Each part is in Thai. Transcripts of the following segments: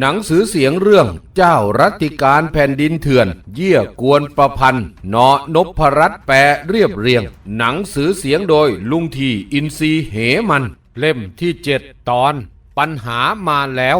หนังสือเสียงเรื่องเจ้ารัติการแผ่นดินเถื่อน เยี่ยกวนประพันธ์นอนพรัตแปรเรียบเรียง หนังสือเสียงโดยลุงทีอินซีเหมัน เล่มที่เจ็ดตอน ปัญหามาแล้ว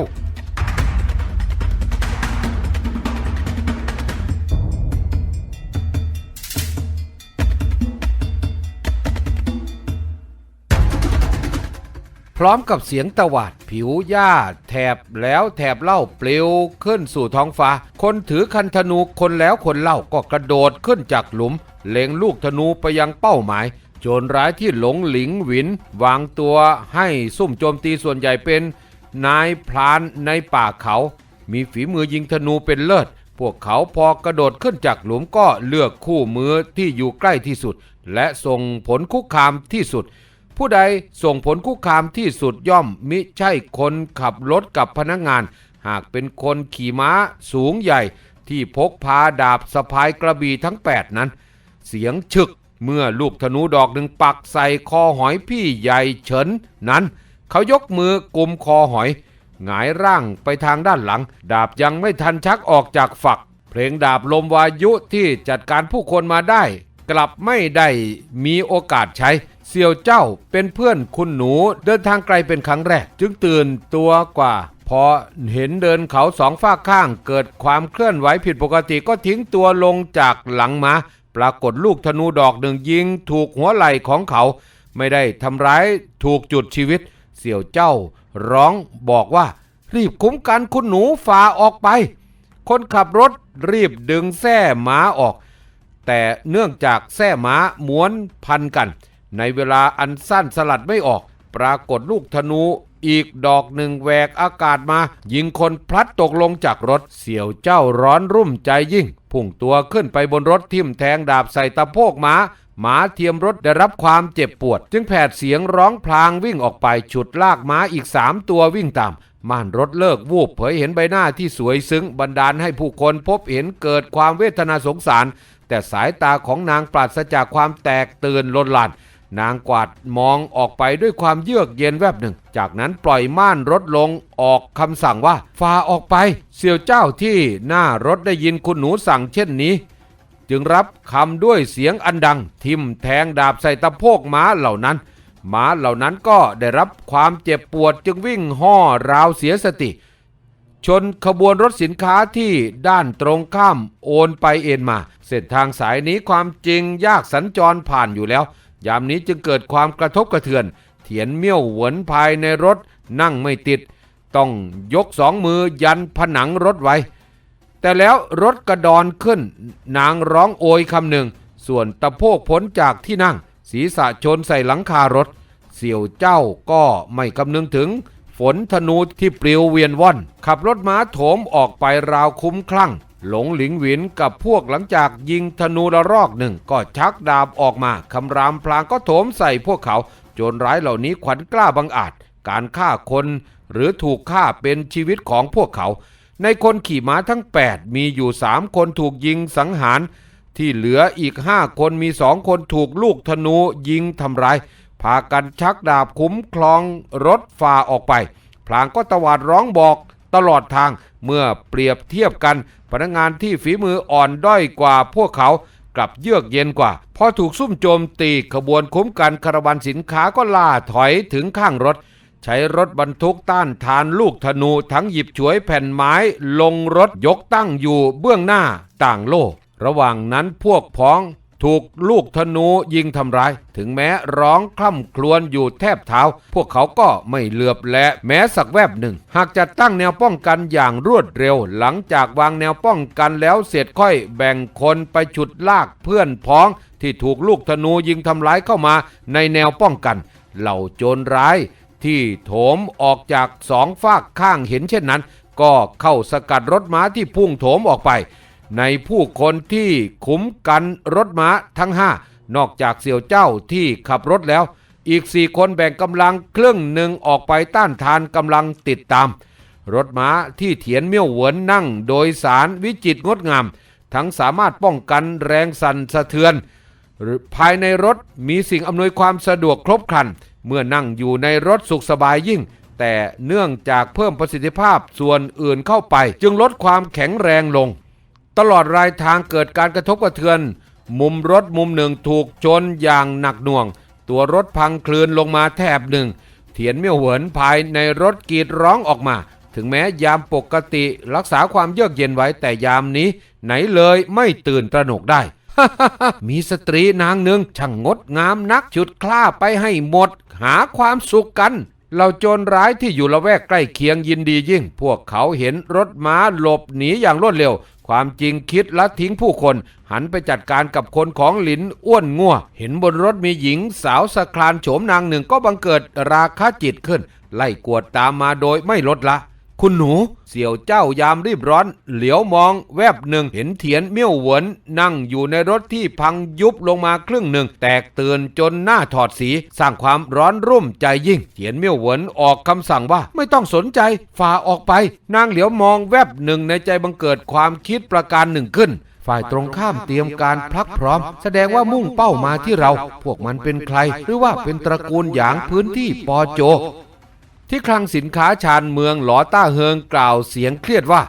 พร้อมกับเสียงตวาดผิวหญ้า แถบแล้วแถบเล่าเปลวขึ้นสู่ท้องฟ้า คนถือคันธนูคนแล้วคนเล่าก็กระโดดขึ้นจากหลุม เล็งลูกธนูไปยังเป้าหมาย โจรร้ายที่หลงหลิงหวิน วางตัวให้ซุ่มโจมตีส่วนใหญ่เป็น นายพรานในป่าเขา มีฝีมือยิงธนูเป็นเลิศพวกเขาพอกระโดดขึ้นจากหลุมก็เลือกคู่มือที่อยู่ใกล้ที่สุด และส่งผลคุกคามที่สุด ผู้ใดส่งผลคุกคามที่สุดย่อมมิใช่คนขับรถกับพนักงาน หากเป็นคนขี่ม้าสูงใหญ่ที่พกพาดาบสะพายกระบี่ทั้ง 8 นั้น เสียงฉึกเมื่อลูกธนูดอกหนึ่งปักใส่คอหอยพี่ใหญ่เฉินนั้น เขายกมือกุมคอหอย หงายร่างไปทางด้านหลัง ดาบยังไม่ทันชักออกจากฝัก เพลงดาบลมวายุที่จัดการผู้คนมาได้ กลับไม่ได้มีโอกาสใช้ เสี่ยวเจ้าเป็นเพื่อนคุณหนูเดินทางไกลเป็นครั้งแรก จึงตื่นตัวกว่า พอเห็นเดินเขาสองฝาข้างเกิดความเคลื่อนไหวผิดปกติก็ทิ้งตัวลงจากหลังมา ปรากฏลูกธนูดอกหนึ่งยิงถูกหัวไหล่ของเขา ไม่ได้ทำร้ายถูกจุดชีวิต เสี่ยวเจ้า ร้องบอกว่า รีบคุ้มกันคุณหนูฝ่าออกไป คนขับรถรีบดึงแส้ม้าออก แต่เนื่องจากแส้ม้าม้วนพันกัน ในเวลาอันสั้นสลัดไม่ออก ปรากฏลูกธนูอีกดอกหนึ่งแหวกอากาศมา ยิงคนพลัดตกลงจากรถเสี่ยวเจ้าร้อนรุ่มใจยิ่ง พุ่งตัวขึ้นไปบนรถทิ่มแทงดาบใส่ตะโพกม้าหมาเทียมรถได้รับความเจ็บปวด จึงแผดเสียงร้องพลางวิ่งออกไปฉุดลากม้าอีกสามตัววิ่งตามม่านรถเลิกวูบเผยเห็นใบหน้าที่สวยซึ้งบันดาลให้ผู้คนพบเห็นเกิดความเวทนาสงสาร แต่สายตาของนางปราศจากความแตกตื่นลนลาน นางกวาดมองออกไปด้วยความเยือกเย็นแวบหนึ่ง จากนั้นปล่อยม่านรถลงออกคำสั่งว่าฟาออกไป เสี่ยวเจ้าที่หน้ารถได้ยินคุณหนูสั่งเช่นนี้ จึงรับคำด้วยเสียงอันดัง ทิมแทงดาบใส่ตะโพกม้าเหล่านั้นม้าเหล่านั้นก็ได้รับความเจ็บปวดจึงวิ่งห่อราวเสียสติ ชนขบวนรถสินค้าที่ด้านตรงข้ามโอนไปเอ็นมา เส้นทางสายนี้ความจริงยากสัญจรผ่านอยู่แล้ว ยามนี้จึงเกิดความกระทบกระเทือน เถียนเมี่ยวหวนภายในรถนั่งไม่ติด ต้องยกสองมือยันผนังรถไว้ แต่แล้วรถกระดอนขึ้น นางร้องโอยคำหนึ่ง ส่วนตะโพกพ้นจากที่นั่ง ศีรษะชนใส่หลังคารถ เสี่ยวเจ้าก็ไม่คำนึงถึง ฝนธนูที่ปลิวเวียนว่อน ขับรถม้าโถมออกไปราวคุ้มคลั่ง หลงหลิงหวินกับพวกหลังจากยิงธนูละรอกหนึ่งก็ชักดาบออกมาคำรามพลางก็โถมใส่พวกเขา โจรร้ายเหล่านี้ขวัญกล้าบังอาจ การฆ่าคน หรือถูกฆ่าเป็นชีวิตของพวกเขา ในคนขี่ม้าทั้ง 8 มีอยู่3คนถูกยิงสังหาร ที่เหลืออีก5คนมีสองคนถูกลูกธนูยิงทำร้าย พากันชักดาบคุ้มคลองรถฝ่าออกไป พลางก็ตวาดร้องบอก ตลอดทางเมื่อเปรียบเทียบกัน พนักงานที่ฝีมืออ่อนด้อยกว่าพวกเขากลับเยือกเย็นกว่า พอถูกซุ่มโจมตีขบวนคุ้มกันคาราวานสินค้าก็ล่าถอยถึงข้างรถ ใช้รถบรรทุกต้านทานลูกธนูทั้งหยิบฉวยแผ่นไม้ลงรถยกตั้งอยู่เบื้องหน้าต่างโลก ระหว่างนั้นพวกพ้อง ถูกลูกธนูยิงทำร้าย ถึงแม้ร้องคล่ำครวญอยู่แทบเท้า พวกเขาก็ไม่เหลือบแลแม้สักแวบหนึ่ง หากจะตั้งแนวป้องกันอย่างรวดเร็ว หลังจากวางแนวป้องกันแล้วเสร็จค่อยแบ่งคนไปฉุดลากเพื่อนพ้อง ที่ถูกลูกธนูยิงทำร้ายเข้ามาในแนวป้องกัน เหล่าโจรร้าย ที่โถมออกจากสองฝากข้างเห็นเช่นนั้น ก็เข้าสกัดรถม้าที่พุ่งโถมออกไป ในผู้คนที่คุ้มกันรถม้าทั้งห้านอกจากเสี่ยวเจ้าที่ขับรถแล้ว อีกสี่คนแบ่งกำลังครึ่งหนึ่งออกไปต้านทานกำลังติดตาม รถม้าที่เถียนเมี่ยวเหวินนั่งโดยสารวิจิตรงดงาม ทั้งสามารถป้องกันแรงสั่นสะเทือน ภายในรถมีสิ่งอำนวยความสะดวกครบครัน เมื่อนั่งอยู่ในรถสุขสบายยิ่ง แต่เนื่องจากเพิ่มประสิทธิภาพส่วนอื่นเข้าไป จึงลดความแข็งแรงลง ตลอดรายทางเกิดการกระทบกระเทือน มุมรถมุมหนึ่งถูกชนอย่างหนักหน่วง ตัวรถพังคลืนลงมาแทบหนึ่ง เถียนเมี่ยวเหวินภายในรถกรีดร้องออกมา ถึงแม้ยามปกติรักษาความเยือกเย็นไว้แต่ยามนี้ ไหนเลยไม่ตื่นตระหนกได้ มีสตรีนางหนึ่งช่างงดงามนักจุดคล้าไปให้หมด หาความสุขกัน เราโจรร้ายที่อยู่ละแวกใกล้เคียงยินดียิ่ง พวกเขาเห็นรถม้าหลบหนีอย่างรวดเร็ว ความจริงคิดละทิ้งผู้คน หันไปจัดการกับคนของหลินอ้วนงัวเห็นบนรถมีหญิงสาวสคลานโฉมนางหนึ่งก็บังเกิดราคะจิตขึ้น ไล่กวดตามมาโดยไม่ลดละ คุณหนู เสี่ยวเจ้ายามรีบร้อน เหลียวมองแวบหนึ่งเห็นเถียนเมี่ยวเหวินนั่งอยู่ในรถที่พังยุบลงมาครึ่งหนึ่ง แตกเตือนจนหน้าถอดสี สร้างความร้อนรุ่มใจยิ่ง เถียนเมี่ยวเหวินออกคำสั่งว่าไม่ต้องสนใจฝ่าออกไป นางเหลียวมองแวบหนึ่งในใจบังเกิดความคิดประการหนึ่งขึ้นฝ่ายตรงข้ามเตรียมการพลักพร้อม แสดงว่ามุ่งเป้ามาที่เรา พวกมันเป็นใคร หรือว่าเป็นตระกูลหยางพื้นที่ปอโจ ที่คลังสินค้าชานเมืองหลอต้าเฮิงกล่าวเสียงเครียดว่า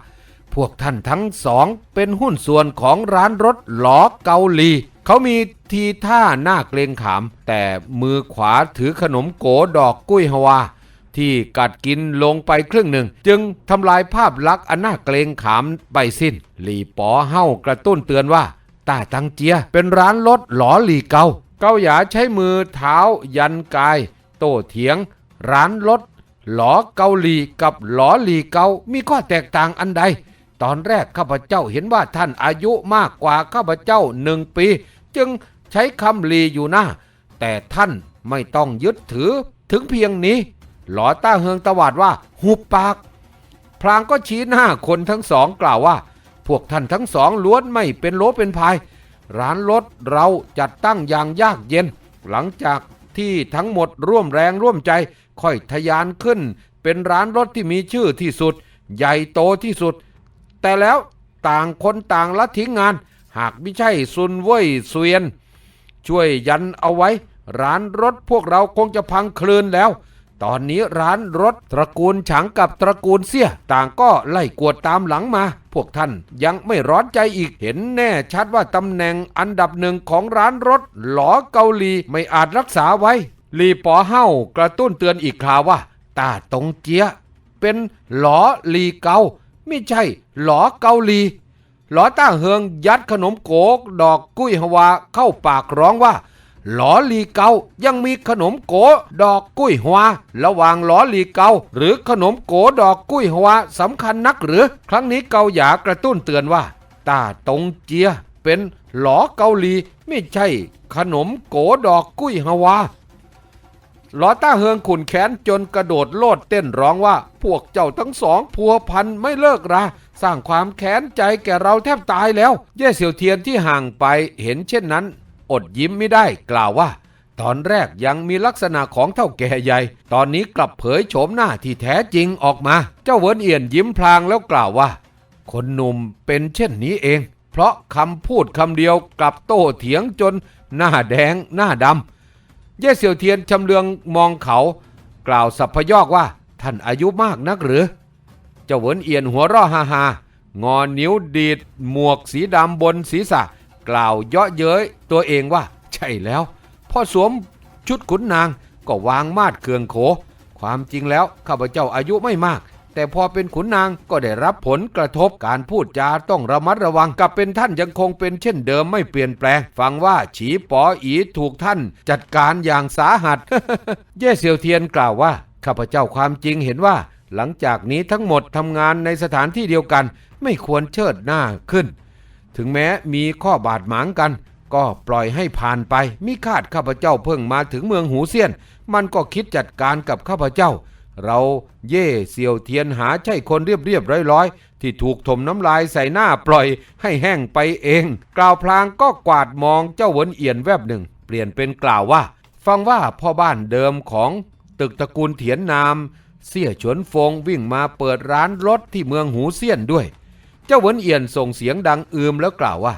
พวกท่านทั้งสองเป็นหุ้นส่วนของร้านรถหลอเกาหลี เขามีทีท่าหน้าเกรงขาม แต่มือขวาถือขนมโกดอกกุ้ยฮวาที่กัดกินลงไปครึ่งหนึ่ง จึงทำลายภาพลักษณ์อันน่าเกรงขามไปสิ้น หลีป๋อเฮ้ากระตุ้นเตือนว่าต้าตังเจีย เป็นร้านรถหลอหลีเกา เกาหยาใช้มือเท้ายันกาย โต้เถียง ร้านรถ หลอเกาหลีกับหลอหลีเกามีข้อแตกต่างอันใด ตอนแรกข้าพเจ้าเห็นว่าท่านอายุมากกว่าข้าพเจ้าหนึ่งปี จึงใช้คำลีอยู่หน้า แต่ท่านไม่ต้องยึดถือถึงเพียงนี้ หลอต้าเฮืองตวาดว่าหุบปาก พลางก็ชี้หน้าคนทั้งสองกล่าวว่า พวกท่านทั้งสองล้วนไม่เป็นโลเป็นพาย ร้านรถเราจัดตั้งอย่างยากเย็น หลังจากที่ทั้งหมดร่วมแรงร่วมใจ ค่อยทะยานขึ้น เป็นร้านรถที่มีชื่อที่สุด ใหญ่โตที่สุด แต่แล้วต่างคนต่างละทิ้งงาน หากไม่ใช่ซุนเว่ยเสวียน ช่วยยันเอาไว้ ร้านรถพวกเราคงจะพังคลืนแล้ว ตอนนี้ร้านรถตระกูลฉางกับตระกูลเสี่ยต่างก็ไล่กวดตามหลังมา พวกท่านยังไม่ร้อนใจอีกเห็นแน่ชัดว่าตำแหน่งอันดับหนึ่งของร้านรถหลอเกาหลีไม่อาจรักษาไว้ ลีปอเฮ้ากระตุ้นเตือนอีกคราวว่าตาตงเจียเป็นหลอหลีเกาไม่ใช่หลอเกาหลีหลอต้าเฮืองยัดขนมโกกดอกกุ้ยฮวาเข้าปากร้องว่า หลอลีเกายังมีขนมโกดอกกุ้ยฮวาระหว่างหลอลีเกาหรือขนมโกดอกกุ้ยฮวาสำคัญนักหรือ ครั้งนี้เกาหยากระตุ้นเตือนว่าตาตงเจียเป็นหลอเกาหลีไม่ใช่ขนมโกดอกกุ้ยฮวา ลอต้าเฮืองขุนแขนจนกระโดดโลดเต้นร้องว่า พวกเจ้าทั้งสองพัวพันไม่เลิกราสร้างความแค้นใจแก่เราแทบตายแล้ว เย่เสี่ยวเทียนที่ห่างไปเห็นเช่นนั้น อดยิ้มไม่ได้กล่าวว่า ตอนแรกยังมีลักษณะของเท่าแก่ใหญ่ ตอนนี้กลับเผยโฉมหน้าที่แท้จริงออกมา เจ้าเวินเอียนยิ้มพลางแล้วกล่าวว่า คนหนุ่มเป็นเช่นนี้เอง เพราะคำพูดคำเดียวกลับโต้เถียงจนหน้าแดงหน้าดำ เย่เสี่ยวเทียนชำเลืองมองเขา กล่าวสัพพยอกว่า ท่านอายุมากนักหรือ เจ้าเหวินเอียนหัวร่อฮาฮางอนิ้วดีด หมวกสีดำบนศีรษะ กล่าวเยาะเย้ยตัวเองว่า ใช่แล้วพอสวมชุดขุนนางก็วางมาดเคืองโข ความจริงแล้วข้าพเจ้าอายุไม่มาก แต่พอเป็นขุนนางก็ได้รับผลกระทบการพูดจาต้องระมัดระวังกับเป็นท่านยังคงเป็นเช่นเดิมไม่เปลี่ยนแปลง ฟังว่าฉีปออีถูกท่าน จัดการอย่างสาหัส เย่เสี่ยวเทียนกล่าวว่าข้าพเจ้าความจริงเห็นว่า หลังจากนี้ทั้งหมดทำงานในสถานที่เดียวกัน ไม่ควรเชิดหน้าขึ้น ถึงแม้มีข้อบาดหมางกัน ก็ปล่อยให้ผ่านไปมิคาดข้าพเจ้าเพิ่งมาถึงเมืองหูเซียน มันก็คิดจัดการกับข้าพเจ้า เราเย่เซียวเทียนหาใช่คนเรียบเรียบร้อยร้อยๆที่ถูกถมน้ำลายใส่หน้าปล่อยให้แห้งไปเอง กล่าวพลางก็กวาดมองเจ้าเหวินเอียนแวบหนึ่ง เปลี่ยนเป็นกล่าวว่า ฟังว่าพ่อบ้านเดิมของตึกตระกูลเถียนนาม เสี่ยฉวนฟงวิ่งมาเปิดร้านรถที่เมืองหูเซียนด้วย เจ้าเหวินเอียนส่งเสียงดังอืมแล้วกล่าวว่า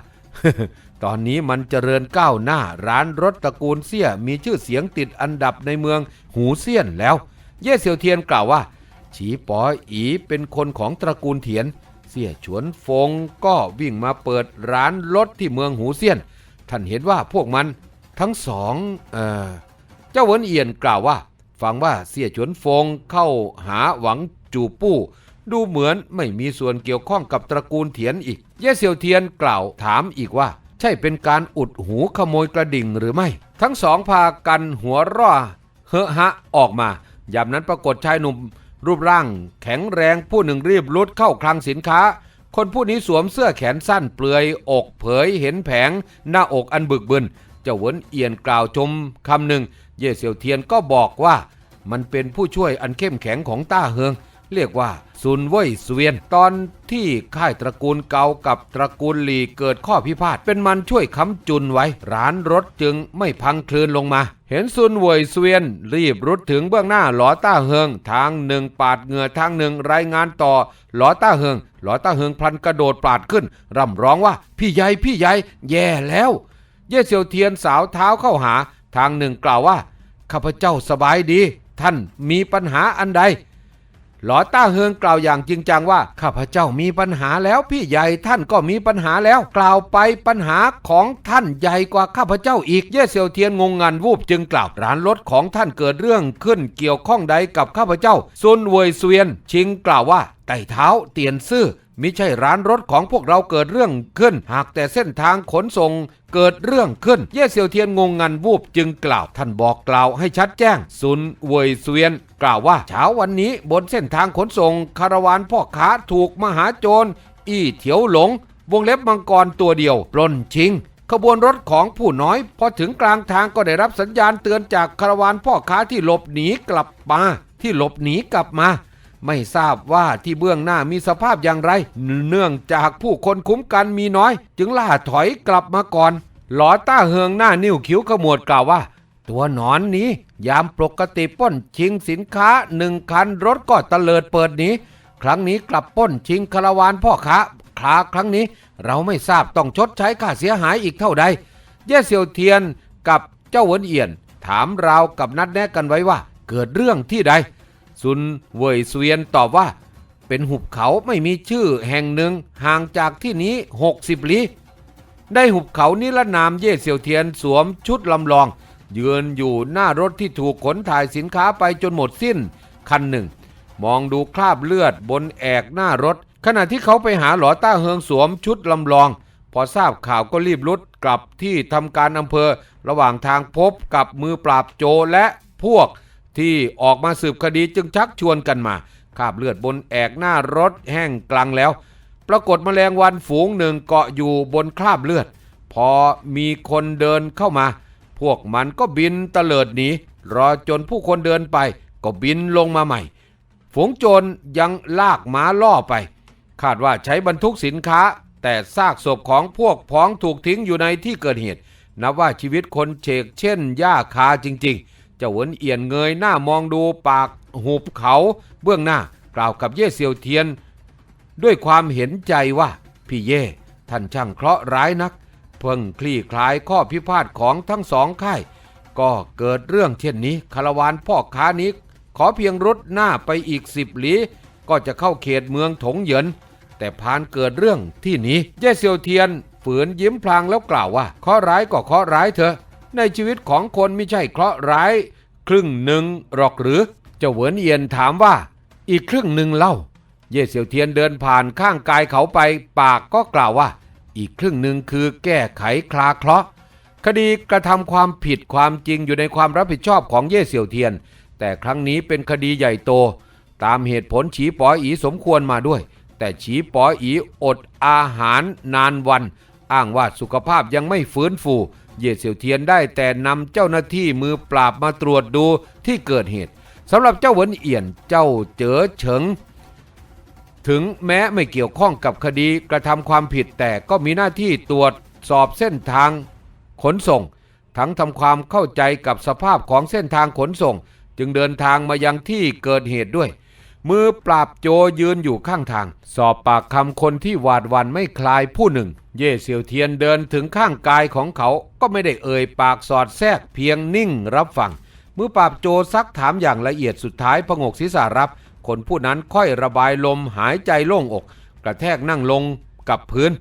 ตอนนี้มันเจริญก้าวหน้าร้านรถตระกูลเสี่ยมีชื่อเสียงติดอันดับในเมืองหูเซียนแล้ว เย่เซียวเทียนกล่าวว่า ฉีป๋ออีเป็นคนของตระกูลเถียน เสี่ยฉวนฟงก็วิ่งมาเปิดร้านรถที่เมืองหูเซียน ท่านเห็นว่าพวกมันทั้งสองเออเจ้าเวินเอียนกล่าวว่า ฟังว่าเสี่ยฉวนฟงเข้าหาหวังจูปู้ดูเหมือนไม่มีส่วนเกี่ยวข้องกับตระกูลเถียนอีก เย่เซียวเทียนกล่าวถามอีกว่า ใช่เป็นการอุดหูขโมยกระดิ่งหรือไม่ ทั้งสองพากันหัวร่อเฮอะฮะออกมา ยามนั้นปรากฏชายหนุ่มรูปร่างแข็งแรงผู้หนึ่งรีบลุดเข้าคลังสินค้า คนผู้นี้สวมเสื้อแขนสั้นเปลือยอกเผยเห็นแผง หน้าอกอันบึกบึนเจ้าเหวินเอียนกล่าวชมคำหนึ่ง เย่เซียวเทียนก็บอกว่า มันเป็นผู้ช่วยอันเข้มแข็งของต้าเฮือง เรียกว่าซุนเว่ยเสวียน ตอนที่ค่ายตระกูลเกากับตระกูลหลีเกิดข้อพิพาทเป็นมันช่วยค้ำจุนไว้ ร้านรถจึงไม่พังคลืนลงมา เห็นซุนเว่ยเสวียน รีบรุดถึงเบื้องหน้าหลอต้าเฮืองทางหนึ่งปาดเหงื่อทางหนึ่งรายงานต่อหลอต้าเฮืองหลอต้าเฮืองพลันกระโดดปาดขึ้น ร่ำร้องว่าพี่ใหญ่พี่ใหญ่แย่แล้ว เย่เซียวเทียนสาวเท้าเข้าหา ทางหนึ่งกล่าวว่าข้าพเจ้าสบายดี ท่านมีปัญหาอันใด หลอต้าเฮืองกล่าวอย่างจริงจังว่าข้าพเจ้ามีปัญหาแล้วพี่ใหญ่ท่านก็มีปัญหาแล้ว กล่าวไปปัญหาของท่านใหญ่กว่าข้าพเจ้าอีกเย่เซียวเทียนงงงันวูบจึงกล่าวร้านรถของท่านเกิดเรื่องขึ้นเกี่ยวข้องใดกับข้าพเจ้าซุนเวยเซวียน ชิงกล่าวว่าไต่เท้าเตียนซื่อ มิใช่ร้านรถของพวกเราเกิดเรื่องขึ้น หากแต่เส้นทางขนส่งเกิดเรื่องขึ้น เย่เซียวเทียนงงงันวูบจึงกล่าวท่านบอกกล่าวให้ชัดแจ้ง ซุนเวยเสวียน กล่าวว่าเช้าวันนี้บนเส้นทางขนส่งคาราวานพ่อค้าถูกมหาโจร อี้เถียวหลง วงเล็บมังกรตัวเดียวปล้นชิงขบวนรถของผู้น้อย พอถึงกลางทางก็ได้รับสัญญาณเตือนจากคาราวานพ่อค้าที่หลบหนีกลับมา ที่หลบหนีกลับมา ไม่ทราบว่าที่เบื้องหน้ามีสภาพอย่างไร เนื่องจากผู้คนคุ้มกันมีน้อย จึงล่าถอยกลับมาก่อนหลอต้าเฮืองหน้านิ้วคิ้วขมวดกล่าวว่า ตัวหนอนนี้ ยามปกติป้นชิงสินค้าหนึ่งคันรถก็ตะเลิดเปิดหนีครั้งนี้กลับป้นชิงคาราวานพ่อค้าคราครั้งนี้ เราไม่ทราบต้องชดใช้ค่าเสียหายอีกเท่าใดเย่เซียวเทียนกับเจ้าเหวินเอียน ถามเรากับนัดแนะกันไว้ว่า เกิดเรื่องที่ใด ซุนเว่ยเสวียนตอบว่า เป็นหุบเขาไม่มีชื่อแห่งหนึ่งห่างจากที่นี้ 60 ลี้ได้หุบเขานิรนามเย่เซียวเทียนสวมชุดลำลอง ยืนอยู่หน้ารถที่ถูกขนถ่ายสินค้าไปจนหมดสิ้น คันหนึ่ง มองดูคราบเลือดบนแอกหน้ารถ ขณะที่เขาไปหาหลอต้าเฮืองสวมชุดลำลอง พอทราบข่าวก็รีบรุดกลับที่ทำการอำเภอ ระหว่างทางพบกับมือปราบโจและพวก ที่ออกมาสืบคดีจึงชักชวนกันมาคราบเลือดบนแอกหน้ารถแห้งกลังแล้ว ปรากฏแมลงวันฝูงหนึ่งเกาะอยู่บนคราบเลือด พอมีคนเดินเข้ามา พวกมันก็บินเตลิดหนีรอจนผู้คนเดินไป ก็บินลงมาใหม่ ฝูงโจรยังลากม้าล่อไป คาดว่าใช้บรรทุกสินค้า แต่ซากศพของพวกพ้องถูกทิ้งอยู่ในที่เกิดเหตุนับว่าชีวิตคนเฉกเช่นหญ้าคาจริง ๆ เจ้าเหวินเอียนเงยหน้ามองดูปากหุบเขาเบื้องหน้ากล่าวกับเย่เซียวเทียน ด้วยความเห็นใจว่า พี่เย่ท่านช่างเคราะห์ร้ายนัก เพิ่งคลี่คลายข้อพิพาทของทั้งสองค่าย ก็เกิดเรื่องเช่นนี้คารวานพ่อค้านี้ ขอเพียงรุดหน้าไปอีกสิบลี้ก็จะเข้าเขตเมืองถงเหยิน แต่พานเกิดเรื่องที่นี้เย่เซียวเทียนฝืนยิ้มพลางแล้วกล่าวว่าเคราะห์ร้ายก็เคราะห์ร้ายเถอะ ในชีวิตของคนไม่ใช่เคราะห์ร้าย ครึ่งหนึ่งหรอกหรือเจ้าเหวินเอียนถามว่า อีกครึ่งหนึ่งเล่า เย่เซียวเทียนเดินผ่านข้างกายเขาไป ปากก็กล่าวว่า อีกครึ่งหนึ่งคือแก้ไขคลาเคราะห์คดีกระทำความผิดความจริงอยู่ในความรับผิดชอบของเย่เสี่ยวเทียน แต่ครั้งนี้เป็นคดีใหญ่โต ตามเหตุผลฉีป๋ออีสมควรมาด้วย แต่ฉีป๋ออีอดอาหารนานวัน อ้างว่าสุขภาพยังไม่ฟื้นฟู เย่เสี่ยวเทียนได้แต่นำเจ้าหน้าที่มือปราบมาตรวจดูที่เกิดเหตุสำหรับเจ้าเหวินเอี่ยนเจ้าเจ๋อเฉิง ถึงแม้ไม่เกี่ยวข้องกับคดีกระทำความผิดแต่ก็มีหน้าที่ตรวจสอบเส้นทางขนส่ง ทั้งทำความเข้าใจกับสภาพของเส้นทางขนส่ง จึงเดินทางมายังที่เกิดเหตุด้วย มือปราบโจยืนอยู่ข้างทาง สอบปากคำคนที่หวาดวันไม่คลายผู้หนึ่ง เย่เซียวเทียนเดินถึงข้างกายของเขาก็ไม่ได้เอ่ยปากสอดแทรกเพียงนิ่งรับฟังมือปราบโจซักถามอย่างละเอียดสุดท้ายพงกศีรษะรับ คนผู้นั้นค่อยระบายลมหายใจโล่งอก กระแทกนั่งลงกับพื้น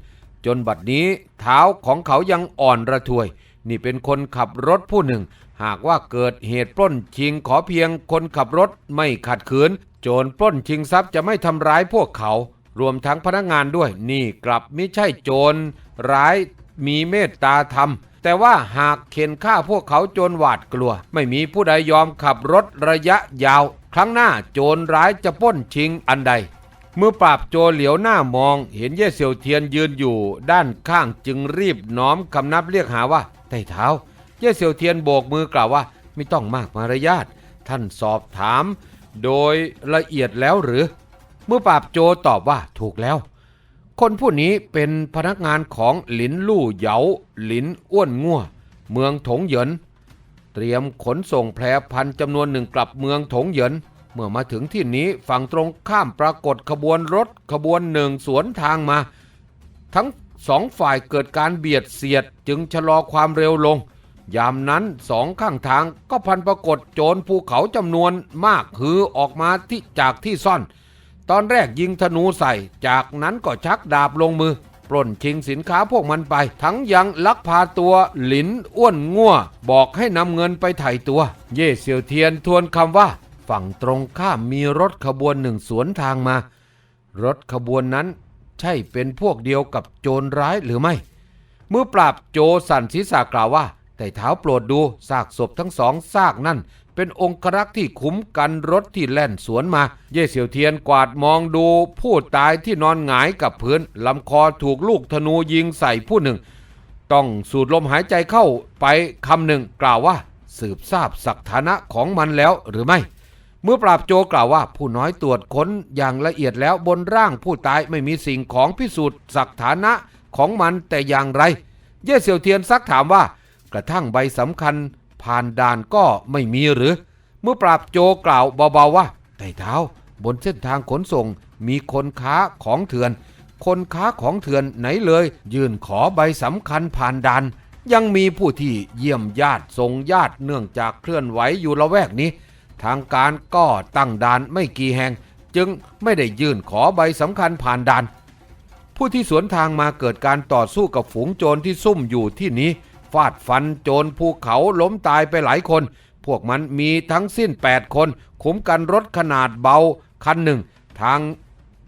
จนบัดนี้เท้าของเขายังอ่อนระทวย นี่เป็นคนขับรถผู้หนึ่ง หากว่าเกิดเหตุปล้นชิงขอเพียงคนขับรถไม่ขัดขืน โจรปล้นชิงทรัพย์จะไม่ทำร้ายพวกเขา รวมทั้งพนักงานด้วย นี่กลับไม่ใช่โจร ร้ายมีเมตตาธรรม แต่ว่าหากเข็นฆ่าพวกเขาจนหวาดกลัว ไม่มีผู้ใดยอมขับรถระยะยาว ครั้งหน้าโจรร้ายจะปล้นชิงอันใด เมื่อปราบโจรเหลียวหน้ามอง เห็นเย่เสี่ยวเทียนยืนอยู่ ด้านข้างจึงรีบน้อมคำนับเรียกหาว่าไต่เท้า เย่เสี่ยวเทียนโบกมือกล่าวว่า ไม่ต้องมากมารยาทท่านสอบถาม โดยละเอียดแล้วหรือ เมื่อปราบโจตอบว่าถูกแล้ว คนผู้นี้เป็นพนักงานของหลินลู่เหยาหลินอ้วนงัวเมืองถงเหยิน เตรียมขนส่งแพรพันจำนวนหนึ่งกลับเมืองถงเหยิน เมื่อมาถึงที่นี้ฝั่งตรงข้ามปรากฏขบวนรถขบวนหนึ่งสวนทางมา ทั้งสองฝ่ายเกิดการเบียดเสียดจึงชะลอความเร็วลง ยามนั้นสองข้างทางก็พันปรากฏโจรภูเขาจำนวนมากฮือออกมาที่จากที่ซ่อน ตอนแรกยิงธนูใส่ จากนั้นก็ชักดาบลงมือ ปล้นชิงสินค้าพวกมันไป ทั้งยังลักพาตัวหลินอ้วนงัวบอกให้นำเงินไปไถ่ตัว เย่เซี่ยวเทียนทวนคำว่า ฝั่งตรงข้ามมีรถขบวนหนึ่งสวนทางมา รถขบวนนั้นใช่เป็นพวกเดียวกับโจรร้ายหรือไม่ เมื่อปราบโจสันศีรษะกล่าวว่า แต่เท้าโปรดดูซากศพทั้งสองซากนั่น เป็นองครักษ์ที่คุ้มกันรถที่แล่นสวนมา เย่เสี่ยวเทียนกวาดมองดูผู้ตายที่นอนหงายกับพื้นลำคอถูกลูกธนูยิงใส่ผู้หนึ่ง ต้องสูดลมหายใจเข้าไปคำหนึ่งกล่าวว่า สืบทราบสักฐานะของมันแล้วหรือไม่เมื่อปราบโจกล่าวว่าผู้น้อยตรวจค้นอย่างละเอียดแล้วบนร่างผู้ตายไม่มีสิ่งของพิสูจน์สักฐานะของมันแต่อย่างไร เย่เสี่ยวเทียนซักถามว่า กระทั่งใบสำคัญ ผ่านด่านก็ไม่มีหรือ เมื่อปราบโจกล่าวเบาๆว่าไต่เท้า บนเส้นทางขนส่งมีคนค้าของเถื่อน คนค้าของเถื่อนไหนเลย ยื่นขอใบสำคัญผ่านด่าน ยังมีผู้ที่เยี่ยมญาติส่งญาติเนื่องจากเคลื่อนไหวอยู่ละแวกนี้ ทางการก็ตั้งด่านไม่กี่แห่ง จึงไม่ได้ยื่นขอใบสำคัญผ่านด่านผู้ที่สวนทางมาเกิดการต่อสู้กับฝูงโจรที่ซุ่มอยู่ที่นี้ ฟาดฟันโจรภูเขาล้มตายไปหลายคน พวกมันมีทั้งสิ้น 8 คน คุ้มกันรถขนาดเบาคันหนึ่ง ทาง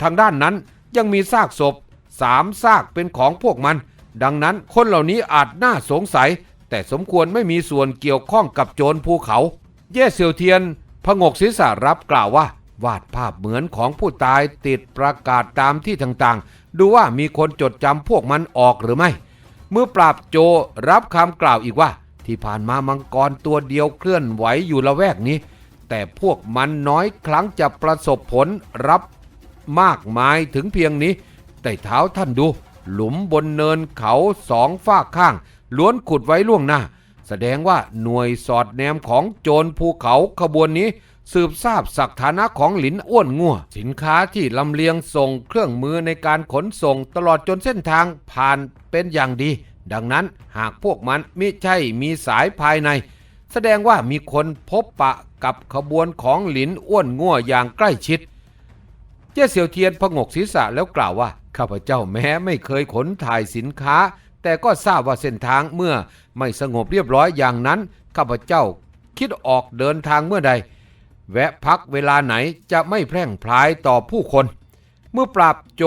ทางด้านนั้นยังมีซากศพสามซากเป็นของพวกมัน ดังนั้นคนเหล่านี้อาจน่าสงสัย แต่สมควรไม่มีส่วนเกี่ยวข้องกับโจรภูเขา เย่เซียวเทียนพงกศีรษะรับกล่าวว่าวาดภาพเหมือนของผู้ตายติดประกาศตามที่ต่างๆ ดูว่ามีคนจดจำพวกมันออกหรือไม่ มื่อปราบโจรับคำกล่าวอีกว่า ที่ผ่านมามังกรตัวเดียวเคลื่อนไหวอยู่ละแวกนี้ แต่พวกมันน้อยครั้งจะประสบผลรับมากมายถึงเพียงนี้ แต่เท้าท่านดู หลุมบนเนินเขาสองฝากข้าง ล้วนขุดไว้ล่วงหน้า แสดงว่าหน่วยสอดแนมของโจรภูเขาขบวนนี้ สืบทราบสักฐานะของหลินอ้วนงัวสินค้าที่ลำเลียงส่งเครื่องมือในการขนส่งตลอดจนเส้นทางผ่านเป็นอย่างดี ดังนั้นหากพวกมันมิใช่มีสายภายใน แสดงว่ามีคนพบปะกับขบวนของหลินอ้วนงัวอย่างใกล้ชิด เจ้าเสี่ยวเทียนพงกศีรษะแล้วกล่าวว่า ข้าพเจ้าแม้ไม่เคยขนถ่ายสินค้า แต่ก็ทราบว่าเส้นทางเมื่อไม่สงบเรียบร้อยอย่างนั้น ข้าพเจ้าคิดออกเดินทางเมื่อใด แวะพักเวลาไหนจะไม่แพร่งพรายต่อผู้คน เมื่อปราบโจ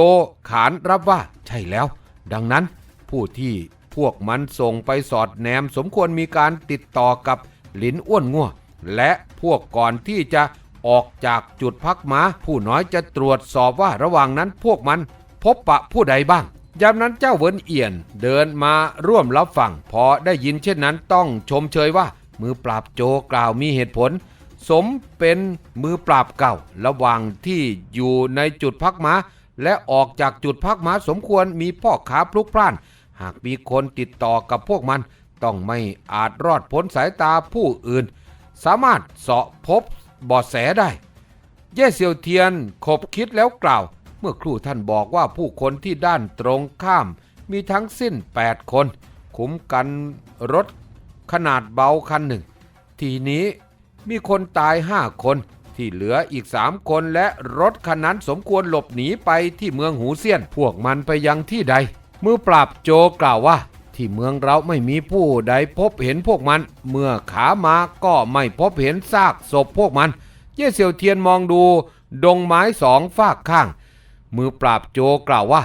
ขานรับว่าใช่แล้ว ดังนั้นผู้ที่พวกมันส่งไปสอดแนมสมควรมีการติดต่อกับหลินอ้วนงัวและพวกก่อนที่จะออกจากจุดพักม้า ผู้น้อยจะตรวจสอบว่าระหว่างนั้นพวกมันพบปะผู้ใดบ้าง ยามนั้นเจ้าเวินเอียนเดินมาร่วมรับฟังพอได้ยินเช่นนั้นต้องชมเชยว่า มือปราบโจกล่าวมีเหตุผล สมเป็นมือปราบเก่า ระหว่างที่อยู่ในจุดพักม้า และออกจากจุดพักม้าสมควรมีพ่อค้าพลุกพล่าน หากมีคนติดต่อกับพวกมัน ต้องไม่อาจรอดพ้นสายตาผู้อื่น สามารถเสาะพบบาะแสได้ เย่เซียวเทียนขบคิดแล้วกล่าว เมื่อครู่ท่านบอกว่าผู้คนที่ด้านตรงข้าม มีทั้งสิ้น 8 คน คุ้มกันรถขนาดเบาคันหนึ่ง ทีนี้ มีคนตายห้าคนที่เหลืออีกสามคนและรถคันนั้นสมควรหลบหนีไปที่เมืองหูเซียน พวกมันไปยังที่ใด มือปราบโจกล่าวว่า ที่เมืองเราไม่มีผู้ใดพบเห็นพวกมัน เมื่อขามาก็ไม่พบเห็นซากศพพวกมัน เย่เซียวเทียนมองดู ดงไม้สองฝากข้าง มือปราบโจกล่าวว่า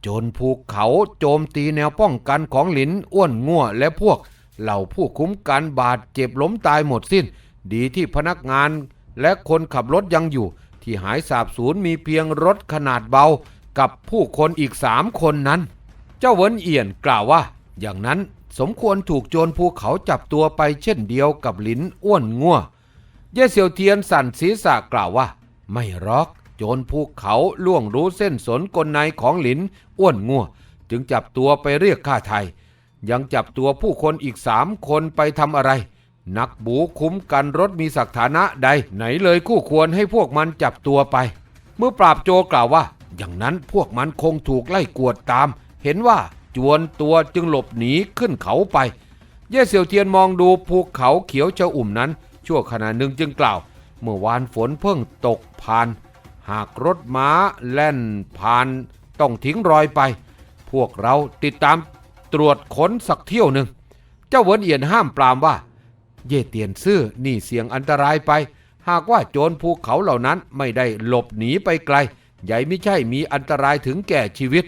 โจรภูเขาโจมตีแนวป้องกันของหลินอ้วนง่วและพวก เหล่าผู้คุ้มกันบาดเจ็บล้มตายหมดสิ้น ดีที่พนักงานและคนขับรถยังอยู่ ที่หายสาบสูญมีเพียงรถขนาดเบากับผู้คนอีกสามคนนั้น เจ้าเวินเอี่ยนกล่าวว่า อย่างนั้นสมควรถูกโจรภูเขาจับตัวไปเช่นเดียวกับหลินอ้วนง่วเย่เซียวเทียนสั่นศีรษะกล่าวว่า ไม่รอก โจรภูเขาล่วงรู้เส้นสนกลในของหลินอ้วนง่วจึงจับตัวไปเรียกค่าไทย ยังจับตัวผู้คนอีกสามคนไปทำอะไร นักบูคุ้มกันรถมีศักฐานะใดไหนเลยคู่ควรให้พวกมันจับตัวไป เมื่อปราบโจกล่าวว่า อย่างนั้นพวกมันคงถูกไล่กวดตาม เห็นว่าจวนตัวจึงหลบหนีขึ้นเขาไป เย่เสี่ยวเทียนมองดูภูเขาเขียวชอุ่มนั้น ชั่วขณะหนึ่งจึงกล่าว เมื่อวานฝนเพิ่งตกผ่าน หากรถม้าแล่นผ่านต้องทิ้งรอยไป พวกเราติดตามตรวจค้นสักเที่ยวหนึ่ง เจ้าเวินเอียนห้ามปรามว่า เย่เตียนซื่อนี่เสี่ยงอันตรายไป หากว่าโจรภูเขาเหล่านั้นไม่ได้หลบหนีไปไกลใหญ่ไม่ใช่มีอันตรายถึงแก่ชีวิต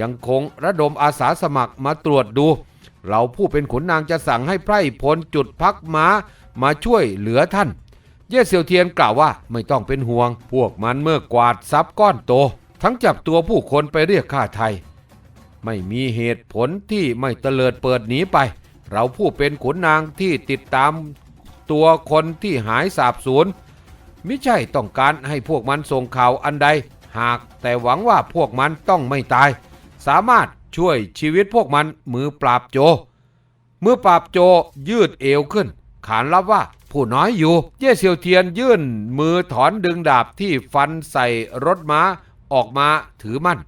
ยังคงระดมอาสาสมัครมาตรวจดู เราผู้เป็นขุนนางจะสั่งให้ไพร่พลจุดพักม้ามาช่วยเหลือท่าน เย่เซียวเทียนกล่าวว่าไม่ต้องเป็นห่วง พวกมันเมื่อกวาดทรัพย์ก้อนโต ทั้งจับตัวผู้คนไปเรียกค่าไทย ไม่มีเหตุผลที่ไม่เตลิดเปิดหนีไป เราผู้เป็นขุนนางที่ติดตามตัวคนที่หายสาบสูญมิใช่ต้องการให้พวกมันส่งข่าวอันใด หากแต่หวังว่าพวกมันต้องไม่ตาย สามารถช่วยชีวิตพวกมันมือปราบโจเมื่อปราบโจยืดเอวขึ้น ขานรับว่าผู้น้อยอยู่ เย่เซียวเทียนยื่นมือถอนดึงดาบที่ฟันใส่รถม้าออกมาถือมั่น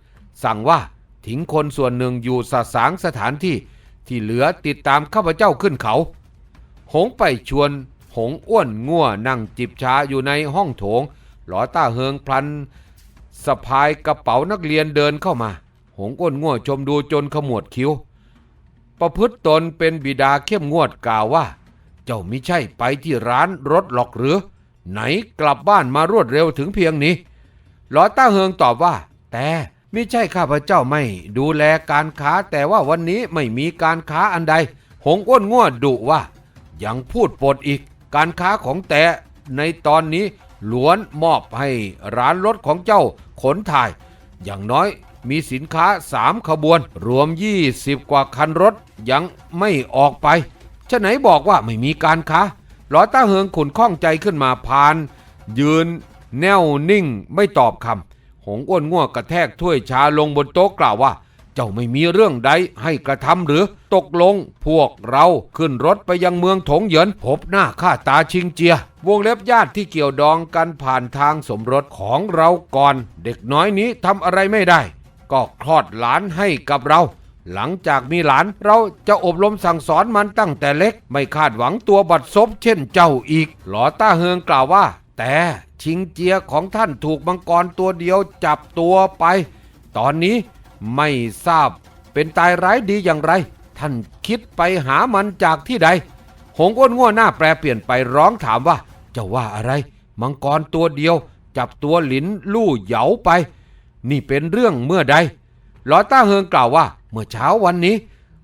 สั่งว่าทิ้งคนส่วนหนึ่งอยู่สสางสถานที่ ที่เหลือติดตามข้าพเจ้าขึ้นเขา หงไปชวน หงอ้วนง่วนั่งจิบชาอยู่ในห้องโถง หลอต้าเฮิงพลันสะพายกระเป๋านักเรียนเดินเข้ามา หงอ้วนง่วชมดูจนขมวดคิ้ว ประพฤติตนเป็นบิดาเข้มงวดกล่าวว่า เจ้ามิใช่ไปที่ร้านรถหรอกหรือ ไหนกลับบ้านมารวดเร็วถึงเพียงนี้ หลอต้าเฮิงตอบว่า แต่ ม่ใช่ข้าพเจ้าไม่ดูแลการค้าแต่ว่าวันนี้ไม่มีการค้าอันใด หงอ้วนง่วดุว่า ยังพูดปดอีก การค้าของแต่ในตอนนี้ล้วนมอบให้ร้านรถของเจ้าขนถ่าย อย่างน้อยมีสินค้าสามขบวน รวม 20 กว่าคันรถยังไม่ออกไปฉะไหนบอกว่าไม่มีการค้าหลอต้าเฮิงขุนข้องใจขึ้นมาพาน ยืนแน่วนิ่งไม่ตอบคำ หงอ้วนง่วกระแทกถ้วยชาลงบนโต๊ะกล่าวว่า เจ้าไม่มีเรื่องใดให้กระทำหรือตกลงพวกเราขึ้นรถไปยังเมืองถงเหยินพบหน้าข้าตาชิงเจีย วงเล็บญาติที่เกี่ยวดองกันผ่านทางสมรสของเราก่อน เด็กน้อยนี้ทำอะไรไม่ได้ ก็คลอดหลานให้กับเราหลังจากมีหลานเราจะอบรมสั่งสอนมันตั้งแต่เล็ก ไม่คาดหวังตัวบัดซบเช่นเจ้าอีก หลอต้าเฮืองกล่าวว่า แต่ชิงเจียของท่านถูกมังกรตัวเดียวจับตัวไป ตอนนี้ไม่ทราบเป็นตายร้ายดีอย่างไร ท่านคิดไปหามันจากที่ใด หงอ้วนง่วหน้าแปรเปลี่ยนไปร้องถามว่าจะว่าอะไร มังกรตัวเดียว จับตัวหลินลู่เหยาไป นี่เป็นเรื่องเมื่อใดหลอต้าเฮิงกล่าวว่า เมื่อเช้าวันนี้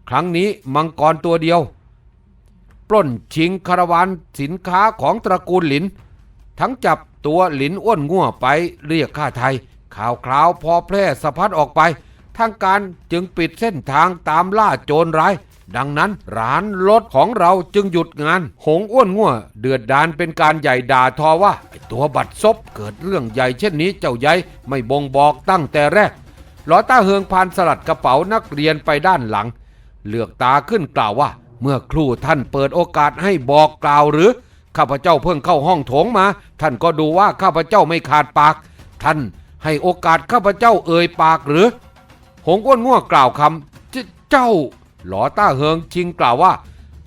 ครั้งนี้มังกรตัวเดียว ปล้นชิงคาราวานสินค้าของตระกูลหลิน ทั้งจับตัวหลินอ้วนง่วไปเรียกค่าไทย ข่าวคราวพอแพร่สะพัดออกไป ทางการจึงปิดเส้นทางตามล่าโจรร้าย ดังนั้นร้านรถของเราจึงหยุดงาน หงอ้วนง่วเดือดดานเป็นการใหญ่ด่าทอว่าตัวบัดซบเกิดเรื่องใหญ่เช่นนี้เจ้าใหญ่ไม่บ่งบอกตั้งแต่แรกหลอต้าเฮืองพานสลัดกระเป๋านักเรียนไปด้านหลังเหลือกตาขึ้นกล่าวว่า เมื่อครู่ท่านเปิดโอกาสให้บอกกล่าวหรือ ข้าพเจ้าเพิ่งเข้าห้องโถงมา ท่านก็ดูว่าข้าพเจ้าไม่ขาดปาก ท่านให้โอกาสข้าพเจ้าเอ่ยปากหรือ หงอ้วนง่วกล่าวคำเจเจ้า หลอต้าเฮิงชิงกล่าวว่า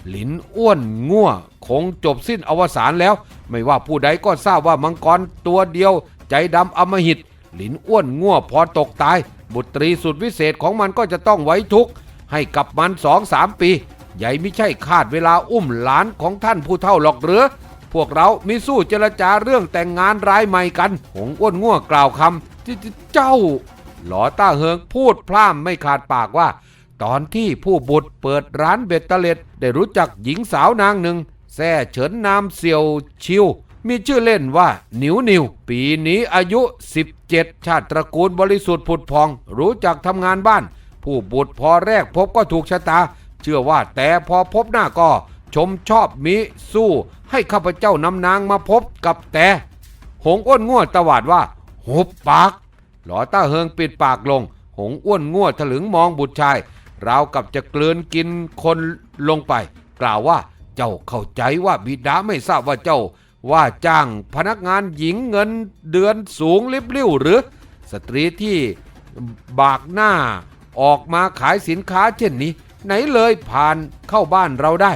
หลินอ้วนง่วคงจบสิ้นอวสานแล้ว ไม่ว่าผู้ใดก็ทราบว่ามังกรตัวเดียว ใจดำอมหิต หลินอ้วนง่วพอตกตาย บุตรีสุดวิเศษของมันก็จะต้องไว้ทุกข์ให้กับมันสองสามปี ใหญ่ไม่ใช่คาดเวลาอุ้มหลานของท่านผู้เฒ่าหรอกหรือพวกเรามีสู้เจรจาเรื่องแต่งงานร้ายใหม่กัน หงอ้วนง่วกล่าวคำที่เจ้า หลอต้าเฮิงพูดพร่ำไม่ขาดปากว่า ตอนที่ผู้บุตรเปิดร้านเบ็ดเตล็ด ได้รู้จักหญิงสาวนางหนึ่งแซ่เฉินนามเซียวชิว มีชื่อเล่นว่าหนิวนิว ปีนี้อายุ 17 ชาติตระกูลบริสุทธิ์ผุดพอง รู้จักทำงานบ้าน ผู้บุตรพอแรกพบก็ถูกชะตา เชื่อว่าแต่พอพบหน้าก็ชมชอบมิสู้ ให้ข้าพเจ้านำนางมาพบกับแต่หงอ้วนง่วตวาดว่าหุบปากหลอต้าเฮิงปิดปากลง หงอ้วนง่วถลึงมองบุตรชายราวกับจะกลืนกินคนลงไป กล่าวว่าเจ้าเข้าใจว่าบิดาไม่ทราบว่าเจ้า ว่าจ้างพนักงานหญิงเงินเดือนสูงลิบลิ่วหรือ สตรีที่บากหน้าออกมาขายสินค้าเช่นนี้ ไหนเลยผ่านเข้าบ้านเราได้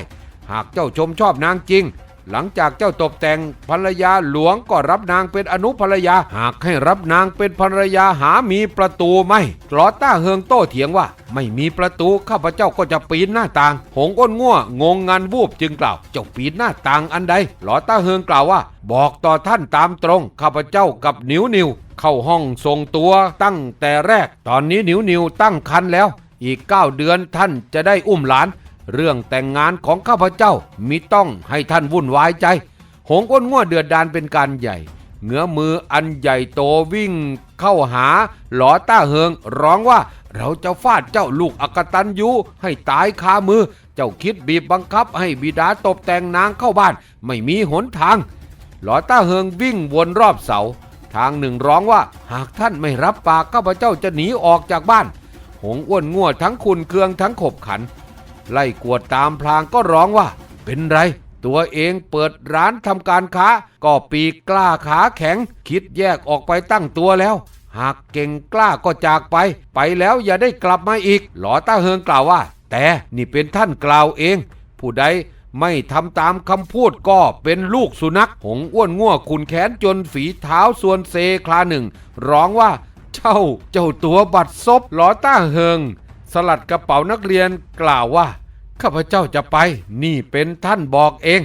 หากเจ้าชมชอบนางจริง หลังจากเจ้าตกแต่งภรรยาหลวงก็รับนางเป็นอนุภรรยาหากให้รับนางเป็นภรรยาหามีประตูไหมกลอต้าเฮืองโต้เถียงว่า ไม่มีประตูข้าพเจ้าก็จะปีนหน้าต่าง หงอ้นง่วงงงันวูบจึงกล่าวเจ้าปีนหน้าต่างอันใดหลอต้าเฮืองกล่าวว่า บอกต่อท่านตามตรงข้าพเจ้ากับนิวนิวเข้าห้องทรงตัวตั้งแต่แรก ตอนนี้นิวนิวตั้งคันแล้ว อีก 9 เดือนท่านจะได้อุ้มหลาน เรื่องแต่งงานของข้าพเจ้ามิต้องให้ท่านวุ่นวายใจ หงก้นง่วเดือดดานเป็นการใหญ่เงื้อมืออันใหญ่โตวิ่งเข้าหา หลอต้าเฮิงร้องว่าเราจะฟาดเจ้าลูกอกตันยูให้ตายคามือ เจ้าคิดบีบบังคับให้บิดาตบแต่งนางเข้าบ้าน ไม่มีหนทาง หลอต้าเฮิงวิ่งวนรอบเสา ทางหนึ่งร้องว่าหากท่านไม่รับปากข้าพเจ้าจะหนีออกจากบ้าน หงอ้วนง่วทั้งคุณเคืองทั้งขบขัน ไล่กวดตามพลางก็ร้องว่า เป็นไร ตัวเองเปิดร้านทำการค้า ก็ปีกกล้าขาแข็ง คิดแยกออกไปตั้งตัวแล้ว หากเก่งกล้าก็จากไป ไปแล้วอย่าได้กลับมาอีก หลอต้าเฮิงกล่าวว่า แต่นี่เป็นท่านกล่าวเอง ผู้ใดไม่ทำตามคำพูดก็เป็นลูกสุนัข หงอ้วนง่วขุนแขนจนฝีเท้าส่วนเซคลาหนึ่ง ร้องว่า เจ้า เจ้าตัวบัดซบหลอต้าเฮิง สลัดกระเป๋านักเรียนกล่าวว่า ข้าพเจ้าจะไป นี่เป็นท่านบอกเอง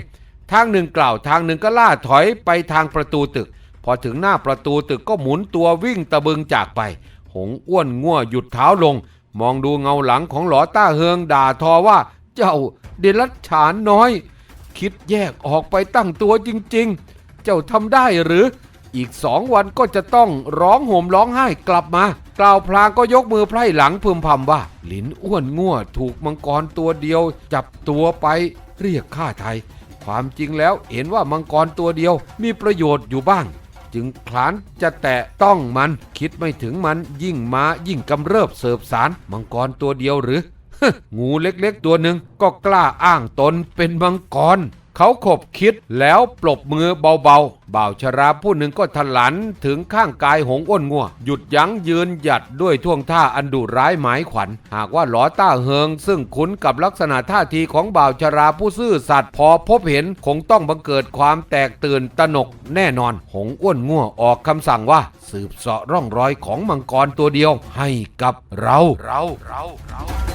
ทางหนึ่งกล่าวทางหนึ่งก็ล่าถอยไปทางประตูตึก พอถึงหน้าประตูตึกก็หมุนตัววิ่งตะบึงจากไป หงอ้วนง่วหยุดเท้าลง มองดูเงาหลังของหลอต้าเฮืองด่าทอว่า เจ้าเดรัจฉานน้อย คิดแยกออกไปตั้งตัวจริง ๆ เจ้าทำได้หรือ อีกสองวันก็จะต้องร้องโหมร้องไห้กลับมา กล่าวพลางก็ยกมือไพร่หลังพึมพำว่า หลินอ้วนง่วถูกมังกรตัวเดียว จับตัวไปเรียกค่าไทย ความจริงแล้วเห็นว่ามังกรตัวเดียวมีประโยชน์อยู่บ้าง จึงคลานจะแตะต้องมันคิดไม่ถึงมันยิ่งมายิ่งกำเริบเสิบสารมังกรตัวเดียวหรืองูเล็กๆตัวหนึ่งก็กล้าอ้างตนเป็นมังกร เขาขบคิดแล้วปลบมือเบาๆ บ่าวชราผู้หนึ่งก็ถลันถึงข้างกายหงอ้นงัว หยุดยั้งยืนหยัดด้วยท่วงท่าอันดุร้ายหมายขวัญ หากว่าหลอต้าเฮิง ซึ่งคุ้นกับลักษณะท่าทีของบ่าวชราผู้ซื่อสัตย์พอพบเห็นคงต้องบังเกิดความแตกตื่นตนกแน่นอน หงอ้วนงัวออกคำสั่งว่า สืบเสาะร่องรอยของมังกรตัวเดียวให้กับเราเราเราเรา